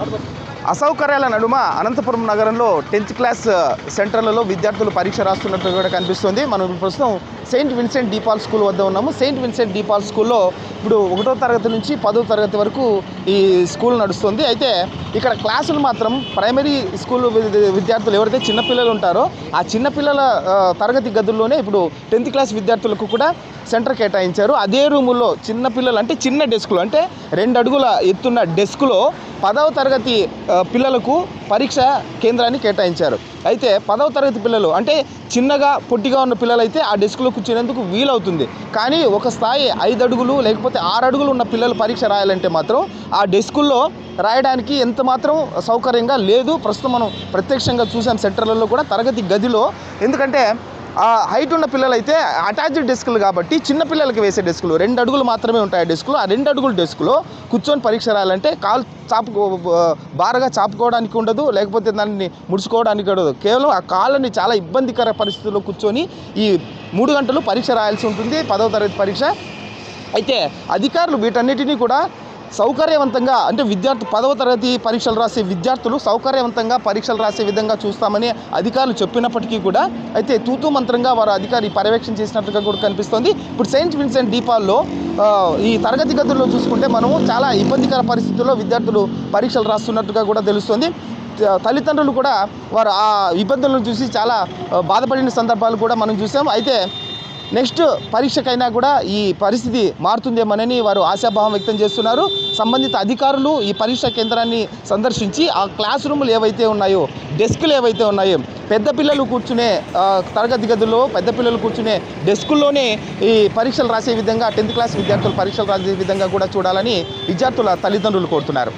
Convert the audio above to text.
हर बच्चे అసౌకర్యాల నడుమ అనంతపురం నగరంలో టెన్త్ క్లాస్ సెంటర్లలో విద్యార్థులు పరీక్ష రాస్తున్నట్టు కూడా కనిపిస్తుంది. మనం ప్రస్తుతం సెయింట్ విన్సెంట్ డీపాల్ స్కూల్ వద్ద ఉన్నాము. సెయింట్ విన్సెంట్ డీపాల్ స్కూల్లో ఇప్పుడు ఒకటో తరగతి నుంచి పదో తరగతి వరకు ఈ స్కూల్ నడుస్తుంది. అయితే ఇక్కడ క్లాసులు మాత్రం ప్రైమరీ స్కూల్ విద్యార్థులు ఎవరైతే చిన్నపిల్లలు ఉంటారో ఆ చిన్నపిల్లల తరగతి గదుల్లోనే ఇప్పుడు టెన్త్ క్లాస్ విద్యార్థులకు కూడా సెంటర్ కేటాయించారు. అదే రూముల్లో చిన్న పిల్లలు అంటే చిన్న డెస్కులు అంటే రెండు అడుగుల ఎత్తున్న డెస్కులో పదవ తరగతి పిల్లలకు పరీక్ష కేంద్రాన్ని కేటాయించారు. అయితే పదవ తరగతి పిల్లలు అంటే చిన్నగా పొట్టిగా ఉన్న పిల్లలైతే ఆ డెస్క్లో కూర్చునేందుకు వీలవుతుంది. కానీ ఒక స్థాయి ఐదు అడుగులు లేకపోతే ఆరు అడుగులు ఉన్న పిల్లలు పరీక్ష రాయాలంటే మాత్రం ఆ డెస్కుల్లో రాయడానికి ఎంత మాత్రం సౌకర్యంగా లేదు. ప్రస్తుతం మనం ప్రత్యక్షంగా చూసాం సెంటర్లలో కూడా తరగతి గదిలో. ఎందుకంటే హైట్ ఉన్న పిల్లలైతే అటాచ్డ్ డెస్క్లు కాబట్టి చిన్న పిల్లలకి వేసే డెస్కులు రెండు అడుగులు మాత్రమే ఉంటాయి ఆ డెస్కులు ఆ రెండు అడుగుల డెస్కులో కూర్చొని పరీక్ష రాయాలంటే కాలు చాపు బారగా చాపుకోవడానికి ఉండదు లేకపోతే దాన్ని ముడుచుకోవడానికి ఉండదు. కేవలం ఆ కాళ్ళని చాలా ఇబ్బందికర పరిస్థితుల్లో కూర్చొని ఈ మూడు గంటలు పరీక్ష రాయాల్సి ఉంటుంది పదవ తరగతి పరీక్ష. అయితే అధికారులు వీటన్నిటినీ కూడా సౌకర్యవంతంగా అంటే విద్యార్థి పదవ తరగతి పరీక్షలు రాసే విద్యార్థులు సౌకర్యవంతంగా పరీక్షలు రాసే విధంగా చూస్తామని అధికారులు చెప్పినప్పటికీ కూడా అయితే తూతూ మంత్రంగా వారు అధికారి పర్యవేక్షణ చేసినట్టుగా కూడా కనిపిస్తోంది. ఇప్పుడు సెయింట్ విన్సెంట్ దీపాల్లో ఈ తరగతి గదుల్లో చూసుకుంటే మనము చాలా ఇబ్బందికర పరిస్థితుల్లో విద్యార్థులు పరీక్షలు రాస్తున్నట్టుగా కూడా తెలుస్తుంది. తల్లిదండ్రులు కూడా వారు ఆ ఇబ్బందులను చూసి చాలా బాధపడిన సందర్భాలు కూడా మనం చూసాం. అయితే నెక్స్ట్ పరీక్షకైనా కూడా ఈ పరిస్థితి మారుతుందేమోనని వారు ఆశాభావం వ్యక్తం చేస్తున్నారు. సంబంధిత అధికారులు ఈ పరీక్ష కేంద్రాన్ని సందర్శించి ఆ క్లాస్ రూములు ఏవైతే ఉన్నాయో డెస్కులు ఏవైతే ఉన్నాయో పెద్ద పిల్లలు కూర్చునే తరగతి గదుల్లో పెద్ద పిల్లలు కూర్చునే డెస్కుల్లోనే ఈ పరీక్షలు రాసే విధంగా టెన్త్ క్లాస్ విద్యార్థులు పరీక్షలు రాసే విధంగా కూడా చూడాలని విద్యార్థుల తల్లిదండ్రులు కోరుతున్నారు.